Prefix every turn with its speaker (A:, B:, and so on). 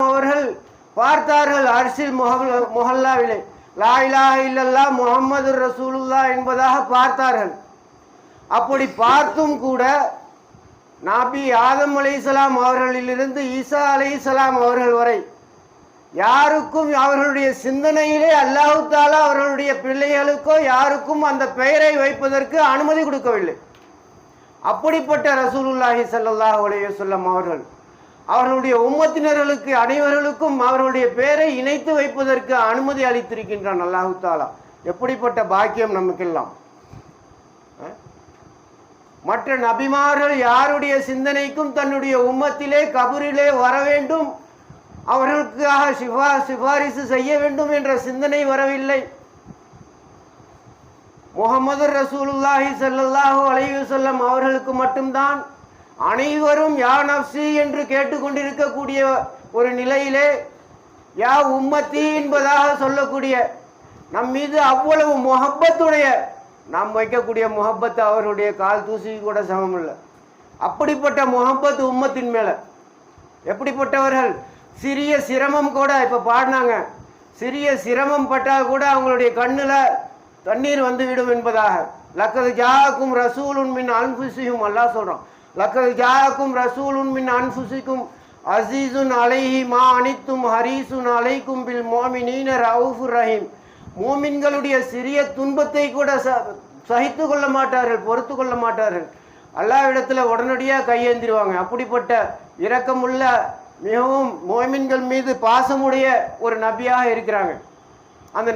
A: அவர்கள் பார்த்தார்கள் அரிசில் முஹல்லாவிலே லாயிலாக இல்லல்லா முகமது ரசூலுல்லா என்பதாக பார்த்தார்கள். அப்படி பார்த்தும் கூட நாபி ஆதம் அலைஹிஸ்ஸலாம் அவர்களிலிருந்து ஈசா அலைஹிஸ்ஸலாம் அவர்கள் வரை யாருக்கும் அவர்களுடைய சிந்தனையிலே அல்லாஹு தாலா அவர்களுடைய பிள்ளைகளுக்கோ யாருக்கும் அந்த பெயரை வைப்பதற்கு அனுமதி கொடுக்கவில்லை. அப்படிப்பட்ட ரசூலுல்லாஹி சல்லாஹ் அலையுசல்லம் அவர்கள் அவர்களுடைய உம்மத்தினர்களுக்கு அனைவர்களுக்கும் அவர்களுடைய பெயரை இணைத்து வைப்பதற்கு அனுமதி அளித்திருக்கின்றான் அல்லாஹு தாலா. எப்படிப்பட்ட பாக்கியம் நமக்கெல்லாம்? மற்ற நபிமார்கள் யாருடைய சிந்தனைக்கும் தன்னுடைய உம்மத்திலே கபூரிலே வர வேண்டும்? அவர்களுக்காக சிபா சிபாரிசு செய்ய வேண்டும் என்ற சிந்தனை வரவில்லை. முகமது ரசூலுல்லாஹி சல்லாஹூ அலையுசல்லம் அவர்களுக்கு மட்டும்தான். அனைவரும் யா நப்சி என்று கேட்டுக்கொண்டிருக்கக்கூடிய ஒரு நிலையிலே யா உம்மத்தி என்பதாக சொல்லக்கூடிய நம் மீது அவ்வளவு முகப்பத்துடைய நாம் வைக்கக்கூடிய முகப்பத்து அவருடைய கால் தூசி கூட சமம் இல்லை. அப்படிப்பட்ட முகப்பத்து உம்மத்தின் மேலே. எப்படிப்பட்டவர்கள்? சிறிய சிரமம் கூட இப்போ பாடினாங்க. சிறிய சிரமம் பட்டால் கூட அவங்களுடைய கண்ணில் தண்ணீர் வந்துவிடும் என்பதாக. லக்கது ஜாக்கும் ரசூலுன் மின் அன்புசியும் எல்லாம் சொல்கிறோம் லக்கது ஜாக்கும் ரசூலுன் மின் அன்புசிக்கும் அசீசுன் அலைஹி மா அனித்தும் ஹரீசுன் அலைக்கும் பில் மோமினீன ரவுஃபு ரஹீம். மூமின்களுடைய சிறிய துன்பத்தை கூட ச சகித்து கொள்ள மாட்டார்கள் பொறுத்து கொள்ள மாட்டார்கள். அல்லாவிடத்துல உடனடியாக கையேந்திருவாங்க. அப்படிப்பட்ட இரக்கமுள்ள மிகவும் மோமின்கள் மீது பாசமுடைய ஒரு நபியாக இருக்கிறாங்க. அந்த